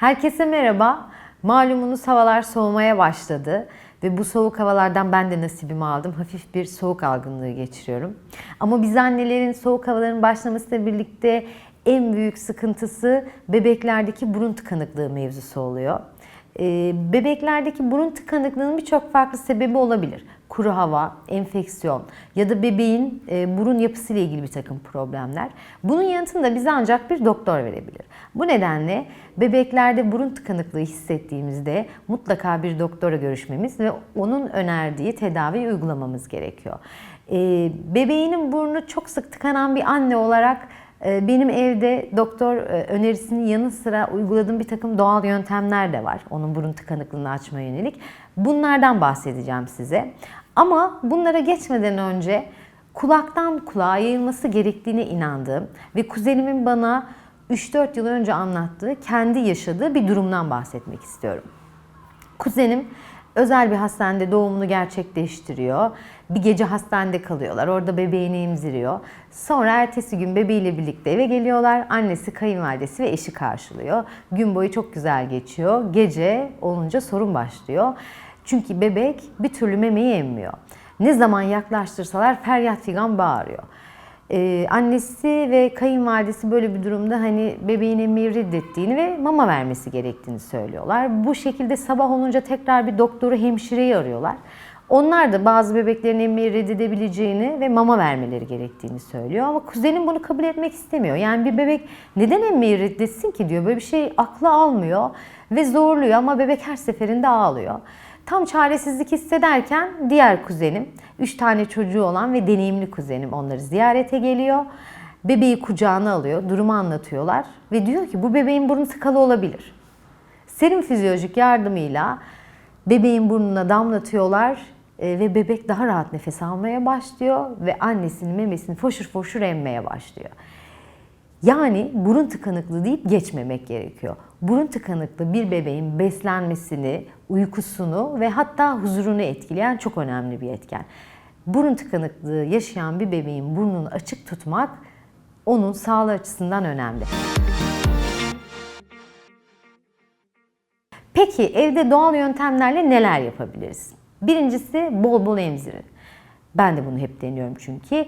Herkese merhaba. Malumunuz havalar soğumaya başladı ve bu soğuk havalardan ben de nasibimi aldım. Hafif bir soğuk algınlığı geçiriyorum. Ama biz annelerin soğuk havaların başlamasıyla birlikte en büyük sıkıntısı bebeklerdeki burun tıkanıklığı mevzusu oluyor. Ee, bebeklerdeki burun tıkanıklığının birçok farklı sebebi olabilir. Kuru hava, enfeksiyon ya da bebeğin e, burun yapısıyla ilgili bir takım problemler. Bunun yanıtını da bize ancak bir doktor verebilir. Bu nedenle bebeklerde burun tıkanıklığı hissettiğimizde mutlaka bir doktora görüşmemiz ve onun önerdiği tedaviyi uygulamamız gerekiyor. E, bebeğinin burnu çok sık tıkanan bir anne olarak ee, benim evde doktor e, önerisinin yanı sıra uyguladığım bir takım doğal yöntemler de var. Onun burun tıkanıklığını açmaya yönelik. Bunlardan bahsedeceğim size. Ama bunlara geçmeden önce kulaktan kulağa yayılması gerektiğine inandığım ve kuzenimin bana 3-4 yıl önce anlattığı, kendi yaşadığı bir durumdan bahsetmek istiyorum. Kuzenim özel bir hastanede doğumunu gerçekleştiriyor. Bir gece hastanede kalıyorlar. Orada bebeğini emziriyor. Sonra ertesi gün bebeğiyle birlikte eve geliyorlar. Annesi, kayınvalidesi ve eşi karşılıyor. Gün boyu çok güzel geçiyor. Gece olunca sorun başlıyor. Çünkü bebek bir türlü memeyi emmiyor. Ne zaman yaklaştırsalar feryat figan bağırıyor. Ee, annesi ve kayınvalidesi böyle bir durumda hani bebeğin emmeyi reddettiğini ve mama vermesi gerektiğini söylüyorlar. Bu şekilde sabah olunca tekrar bir doktoru, hemşireyi arıyorlar. Onlar da bazı bebeklerin emmeyi reddedebileceğini ve mama vermeleri gerektiğini söylüyor. Ama kuzenim bunu kabul etmek istemiyor. Yani bir bebek neden emmeyi reddetsin ki diyor. Böyle bir şey aklı almıyor ve zorluyor ama bebek her seferinde ağlıyor. Tam çaresizlik hissederken diğer kuzenim, üç tane çocuğu olan ve deneyimli kuzenim onları ziyarete geliyor. Bebeği kucağına alıyor, durumu anlatıyorlar ve diyor ki bu bebeğin burnu tıkalı olabilir. Serum fizyolojik yardımıyla bebeğin burnuna damlatıyorlar e, ve bebek daha rahat nefes almaya başlıyor ve annesinin memesini foşur foşur emmeye başlıyor. Yani burun tıkanıklığı deyip geçmemek gerekiyor. Burun tıkanıklığı bir bebeğin beslenmesini, uykusunu ve hatta huzurunu etkileyen çok önemli bir etken. Burun tıkanıklığı yaşayan bir bebeğin burnunu açık tutmak onun sağlığı açısından önemli. Peki evde doğal yöntemlerle neler yapabiliriz? Birincisi bol bol emzirin. Ben de bunu hep deniyorum çünkü.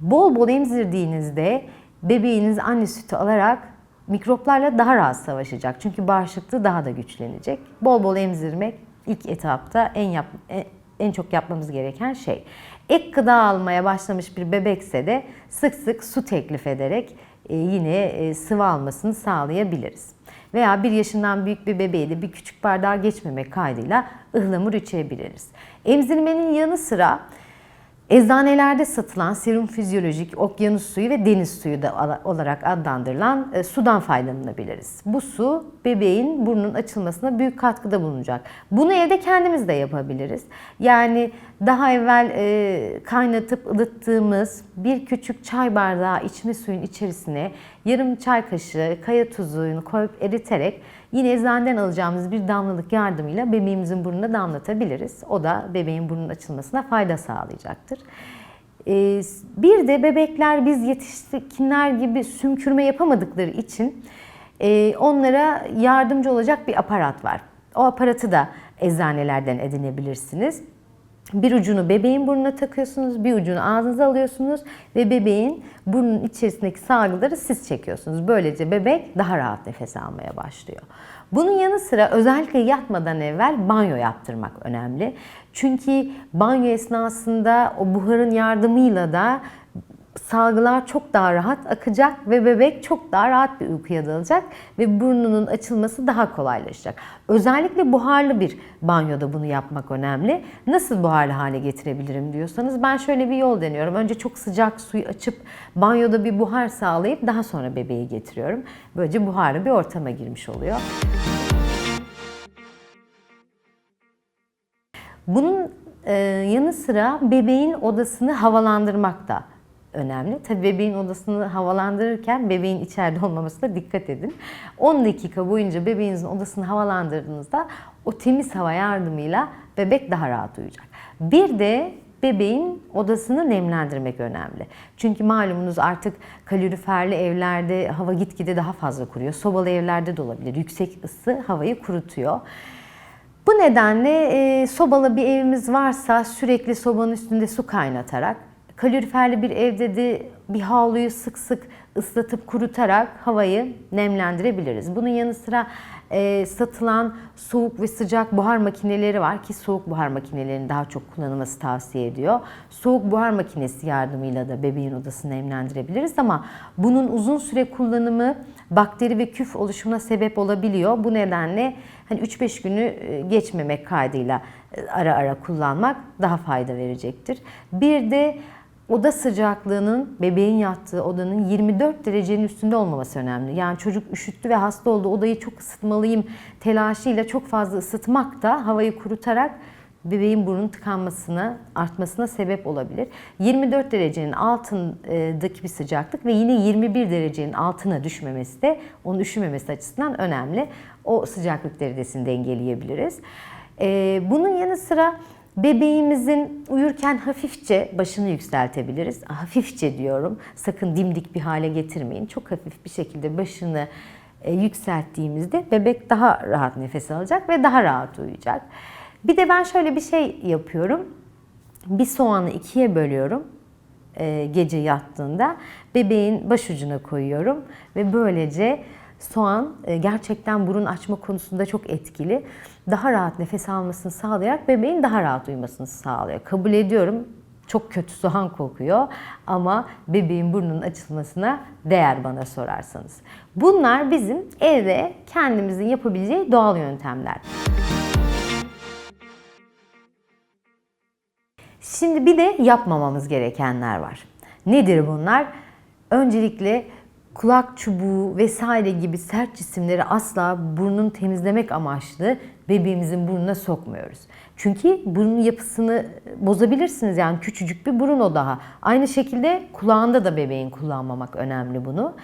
Bol bol emzirdiğinizde bebeğiniz anne sütü alarak mikroplarla daha rahat savaşacak. Çünkü bağışıklığı daha da güçlenecek. Bol bol emzirmek ilk etapta en yap, en çok yapmamız gereken şey. Ek gıda almaya başlamış bir bebekse de sık sık su teklif ederek e, yine e, sıvı almasını sağlayabiliriz. Veya bir yaşından büyük bir bebeğe de bir küçük bardağa geçmemek kaydıyla ıhlamur içebiliriz. Emzirmenin yanı sıra Eczanelerde satılan serum fizyolojik, okyanus suyu ve deniz suyu da olarak adlandırılan e, sudan faydalanabiliriz. Bu su bebeğin burnunun açılmasına büyük katkıda bulunacak. Bunu evde kendimiz de yapabiliriz. Yani daha evvel e, kaynatıp ılıttığımız bir küçük çay bardağı içme suyun içerisine yarım çay kaşığı kaya tuzunu koyup eriterek yine eczaneden alacağımız bir damlalık yardımıyla bebeğimizin burnuna damlatabiliriz. O da bebeğin burnunun açılmasına fayda sağlayacaktır. Ee, bir de bebekler biz yetişkinler gibi sümkürme yapamadıkları için e, onlara yardımcı olacak bir aparat var. O aparatı da eczanelerden edinebilirsiniz. Bir ucunu bebeğin burnuna takıyorsunuz, bir ucunu ağzınıza alıyorsunuz ve bebeğin burnunun içerisindeki salgıları siz çekiyorsunuz. Böylece bebek daha rahat nefes almaya başlıyor. Bunun yanı sıra özellikle yatmadan evvel banyo yaptırmak önemli. Çünkü banyo esnasında o buharın yardımıyla da salgılar çok daha rahat akacak ve bebek çok daha rahat bir uykuya dalacak ve burnunun açılması daha kolaylaşacak. Özellikle buharlı bir banyoda bunu yapmak önemli. Nasıl buharlı hale getirebilirim diyorsanız ben şöyle bir yol deniyorum. Önce çok sıcak suyu açıp banyoda bir buhar sağlayıp daha sonra bebeği getiriyorum. Böylece buharlı bir ortama girmiş oluyor. Bunun e, yanı sıra bebeğin odasını havalandırmak da önemli. Tabii bebeğin odasını havalandırırken bebeğin içeride olmamasına dikkat edin. 10 dakika boyunca bebeğinizin odasını havalandırdığınızda o temiz hava yardımıyla bebek daha rahat uyuyacak. Bir de bebeğin odasını nemlendirmek önemli. Çünkü malumunuz artık kaloriferli evlerde hava gitgide daha fazla kuruyor. Sobalı evlerde de olabilir. Yüksek ısı havayı kurutuyor. Bu nedenle e, sobalı bir evimiz varsa sürekli sobanın üstünde su kaynatarak, kaloriferli bir evde de bir havluyu sık sık ıslatıp kurutarak havayı nemlendirebiliriz. Bunun yanı sıra e, satılan soğuk ve sıcak buhar makineleri var ki soğuk buhar makinelerinin daha çok kullanılması tavsiye ediyor. Soğuk buhar makinesi yardımıyla da bebeğin odasını nemlendirebiliriz ama bunun uzun süre kullanımı bakteri ve küf oluşumuna sebep olabiliyor. Bu nedenle hani 3-5 günü e, geçmemek kaydıyla e, ara ara kullanmak daha fayda verecektir. Bir de oda sıcaklığının bebeğin yattığı odanın 24 derecenin üstünde olmaması önemli. Yani çocuk üşüttü ve hasta oldu odayı çok ısıtmalıyım telaşıyla çok fazla ısıtmak da havayı kurutarak bebeğin burnun tıkanmasına, artmasına sebep olabilir. 24 derecenin altındaki bir sıcaklık ve yine 21 derecenin altına düşmemesi de onun üşümemesi açısından önemli. O sıcaklık derecesini dengeleyebiliriz. Bunun yanı sıra bebeğimizin uyurken hafifçe başını yükseltebiliriz. Hafifçe diyorum. Sakın dimdik bir hale getirmeyin. Çok hafif bir şekilde başını e, yükselttiğimizde bebek daha rahat nefes alacak ve daha rahat uyuyacak. Bir de ben şöyle bir şey yapıyorum. Bir soğanı ikiye bölüyorum e, gece yattığında. Bebeğin başucuna koyuyorum ve böylece soğan e, gerçekten burun açma konusunda çok etkili. Daha rahat nefes almasını sağlayarak bebeğin daha rahat uyumasını sağlıyor. Kabul ediyorum çok kötü soğan kokuyor ama bebeğin burnunun açılmasına değer bana sorarsanız. Bunlar bizim evde kendimizin yapabileceği doğal yöntemler. Şimdi bir de yapmamamız gerekenler var. Nedir bunlar? Öncelikle kulak çubuğu vesaire gibi sert cisimleri asla burnunu temizlemek amaçlı bebeğimizin burnuna sokmuyoruz. Çünkü burnun yapısını bozabilirsiniz yani küçücük bir burun o daha. Aynı şekilde kulağında da bebeğin kullanmamak önemli bunu.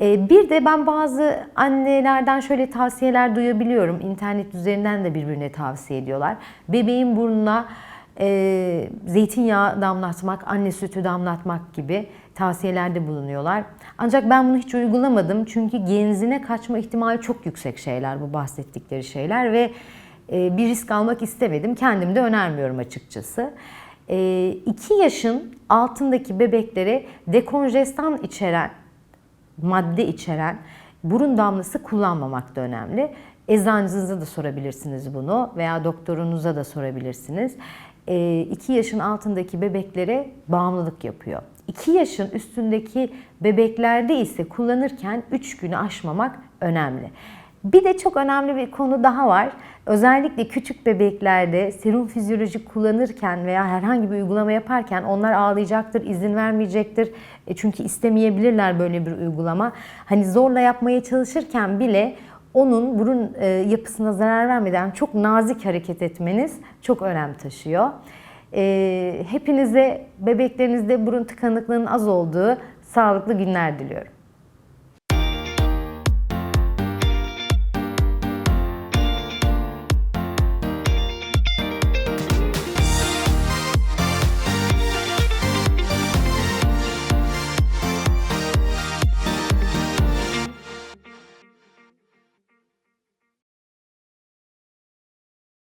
Ee, Bir de ben bazı annelerden şöyle tavsiyeler duyabiliyorum. İnternet üzerinden de birbirine tavsiye ediyorlar. Bebeğin burnuna e, zeytinyağı damlatmak, anne sütü damlatmak gibi tavsiyelerde bulunuyorlar. Ancak ben bunu hiç uygulamadım çünkü genzine kaçma ihtimali çok yüksek şeyler bu bahsettikleri şeyler ve e, bir risk almak istemedim. Kendim de önermiyorum açıkçası. 2 yaşın altındaki bebeklere dekonjestan içeren madde içeren burun damlası kullanmamak da önemli. Eczacınıza da sorabilirsiniz bunu veya doktorunuza da sorabilirsiniz. 2 yaşın altındaki bebeklere bağımlılık yapıyor. 2 yaşın üstündeki bebeklerde ise kullanırken 3 günü aşmamak önemli. Bir de çok önemli bir konu daha var. Özellikle küçük bebeklerde serum fizyoloji kullanırken veya herhangi bir uygulama yaparken onlar ağlayacaktır, izin vermeyecektir. E çünkü istemeyebilirler böyle bir uygulama. Hani zorla yapmaya çalışırken bile onun burun e, yapısına zarar vermeden çok nazik hareket etmeniz çok önem taşıyor. E, hepinize bebeklerinizde burun tıkanıklığının az olduğu sağlıklı günler diliyorum.